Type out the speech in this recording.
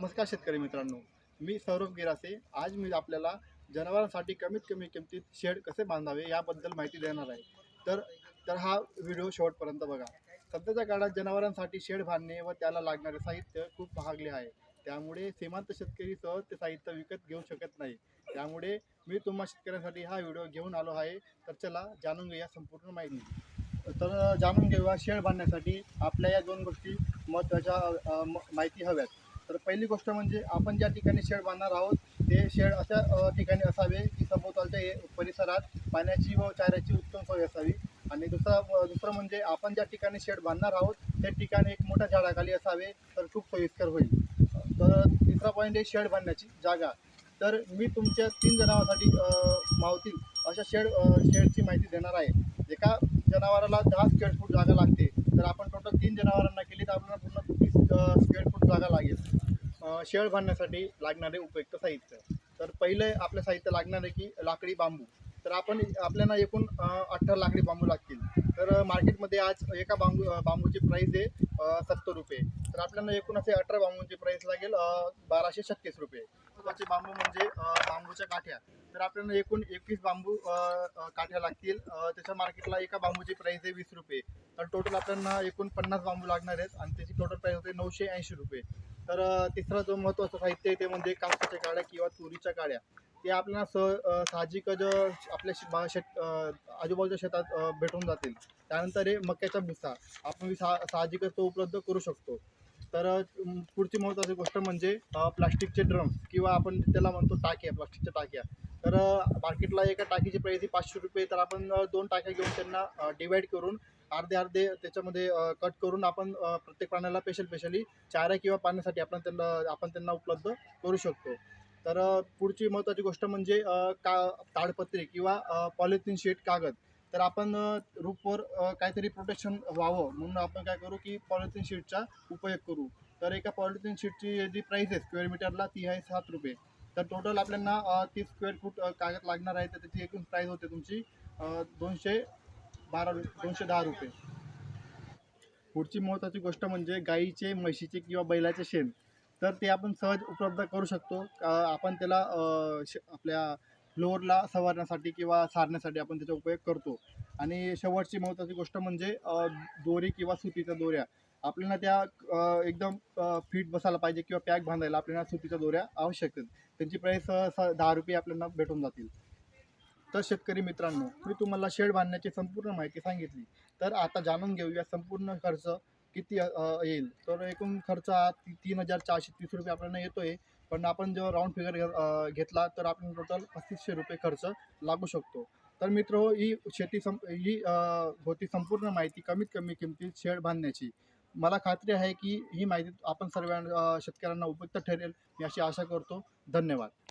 नमस्कार शेतकरी मित्रांनो मी सौरभ गिरासे. आज मी आपल्याला जनावरांसाठी कमीत कमी किमतीत शेड कसे बांधावे याबद्दल माहिती देणार आहे. तर तर हा व्हिडिओ शेवटपर्यंत बघा. सध्याच्या काळात जनावरांसाठी शेड बांधणे व त्याला लागणारे साहित्य खूप महागले आहे. त्यामुळे सीमांत शेतकरी सहज ते साहित्य विकत घेऊ शकत नाही. त्यामुळे मी तुम्हा शेतकऱ्यांसाठी हा व्हिडिओ घेऊन आलो आहे. तर चला जाणून घेऊया संपूर्ण माहिती. तर जाणून घेऊया शेड बांधण्यासाठी आपल्या या दोन गोष्टी महत्त्वाच्या म- माहिती हव्यात. तर पहिली गोष्ट म्हणजे आपण ज्या ठिकाणी शेड बांधणार आहोत ते शेड अशा ठिकाणी असावे की सभोवतालच्या परिसरात पाण्याची व चाऱ्याची उत्तम सोय असावी. आणि दुसरा दुसरं म्हणजे आपण ज्या ठिकाणी शेड बांधणार आहोत त्या ठिकाणी एक मोठ्या झाडाखाली असावे तर खूप सोयीस्कर होईल. तर तिसरा पॉईंट आहे शेड बांधण्याची जागा. तर मी तुमच्या तीन जनावरांसाठी मावतील अशा शेड शेडची माहिती देणार आहे. एका जनावराला दहा स्क्वेअर फूट जागा लागते. तर आपण टोटल तीन जनावरांना केली तर आपल्याला पूर्ण तीस स्क्वेअर फूट जागा लागेल. शेळ बांधण्यासाठी लागणारे उपयुक्त साहित्य. तर पहिले आपलं साहित्य लागणार आहे की लाकडी बांबू. तर आपण आपल्याला एकूण अठरा लाकडी बांबू लागतील. तर मार्केटमध्ये आज एका बांबू बांबूची प्राईस आहे सत्तर रुपये. तर आपल्याला एकूण असे अठरा बांबूंची प्राईस लागेल बाराशे छत्तीस रुपये. महत्त्वाचे बांबू म्हणजे बांबूच्या काठ्या. तर आपल्याला एकूण एकवीस बांबू काठ्या लागतील. त्याच्या मार्केटला एका बांबूची प्राईस आहे वीस रुपये. तर टोटल आपल्याला एकूण पन्नास बांबू लागणार आहेत आणि त्याची टोटल प्राईस होते नऊशे ऐंशी रुपये. तर तिसरा जो महत्त्वाचं साहित्य आहे ते म्हणजे कापसाच्या काड्या किंवा तुरीच्या काड्या. ते आपल्याला स साहजिकच आपल्या बा- शेत आजूबाजूच्या शेतात भेटून जातील. त्यानंतर हे मक्याचा भुसा. आपण सा साहजिकच तो उपलब्ध करू शकतो. तर पुढची महत्त्वाची गोष्ट म्हणजे प्लास्टिकचे ड्रम किंवा आपण त्याला म्हणतो टाक्या प्लास्टिकच्या टाक्या. तर मार्केटला एका टाकीची प्राईस ही पाचशे रुपये तर आपण दोन टाक्या घेऊन त्यांना डिवाईड करून अर्धे अर्धे त्याच्यामध्ये कट करून आपण प्रत्येक प्राण्याला स्पेशल स्पेशली चारा किंवा पाण्यासाठी आपण त्यांना आपण त्यांना उपलब्ध करू शकतो. तर पुढची महत्त्वाची गोष्ट म्हणजे का ताडपत्री किंवा पॉलिथिन शीट कागद. तर आपण रूपवर काहीतरी प्रोटेक्शन व्हावं. म्हणून आपण काय करू की पॉलिथिन शीटचा उपयोग करू. तर एका पॉलिथिन शीटची जी प्राईस आहे स्क्वेअर मीटरला ती आहे सात रुपये. तर टोटल आपल्याला तीस स्क्वेअर फूट कागद लागणार आहे. तर त्याची एकूण प्राईस होते तुमची दोनशे बारा दोनशे दहा रुपये. पुढची महत्त्वाची गोष्ट म्हणजे गाईचे म्हशीचे किंवा बैलाचे शेण. तर ते आपण सहज उपलब्ध करू शकतो. आपण त्याला श आपल्या फ्लोअरला सवारण्यासाठी किंवा सारण्यासाठी आपण त्याचा उपयोग करतो. आणि शेवटची महत्त्वाची गोष्ट म्हणजे दोरी किंवा सुतीच्या दोऱ्या. आपल्याला त्या एकदम फिट बसायला पाहिजे किंवा पॅक बांधायला आपल्याला सुतीच्या दोऱ्या आवश्यक आहेत. त्यांची प्राईस दहा रुपये आपल्याला भेटून जातील. तर शेतकरी मित्रांनो मी तुम्हाला शेड बांधण्याची संपूर्ण माहिती सांगितली. तर आता जाणून घेऊया संपूर्ण खर्च किती येईल? तर एकूण खर्च हा ती तीन हजार चारशे तीस रुपये आपल्याला येतोय. पण आपण जेव्हा राऊंड फिगर घेतला तर आपण टोटल पस्तीसशे रुपये खर्च लागू शकतो. तर मित्र ही शेती सं ही होती संपूर्ण माहिती कमीत कमी किमतीत शेड बांधण्याची. मला खात्री आहे की ही माहिती आपण सर्व शेतकऱ्यांना उपयुक्त ठरेल मी अशी आशा करतो. धन्यवाद.